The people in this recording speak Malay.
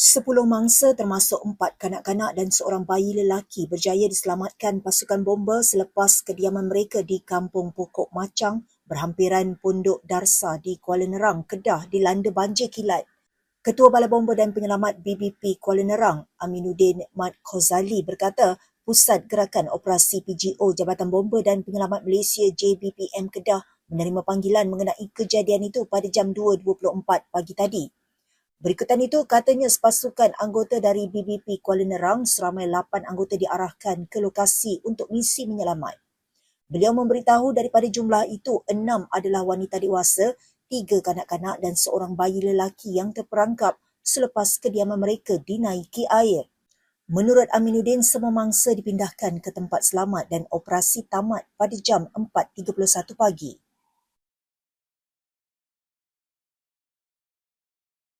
Sepuluh mangsa termasuk empat kanak-kanak dan seorang bayi lelaki berjaya diselamatkan pasukan bomba selepas kediaman mereka di Kampung Pokok Macang berhampiran Pondok Darsa di Kuala Nerang, Kedah dilanda banjir kilat. Ketua Balai Bomba dan Penyelamat BBP Kuala Nerang, Aminuddin Mat Khozali berkata, Pusat Gerakan Operasi PGO Jabatan Bomba dan Penyelamat Malaysia JBPM Kedah menerima panggilan mengenai kejadian itu pada jam 2.24 pagi tadi. Berikutan itu, katanya sepasukan anggota dari BBP Kuala Nerang seramai 8 anggota diarahkan ke lokasi untuk misi menyelamat. Beliau memberitahu daripada jumlah itu, enam adalah wanita dewasa, tiga kanak-kanak dan seorang bayi lelaki yang terperangkap selepas kediaman mereka dinaiki air. Menurut Aminuddin, semua mangsa dipindahkan ke tempat selamat dan operasi tamat pada jam 4.31 pagi.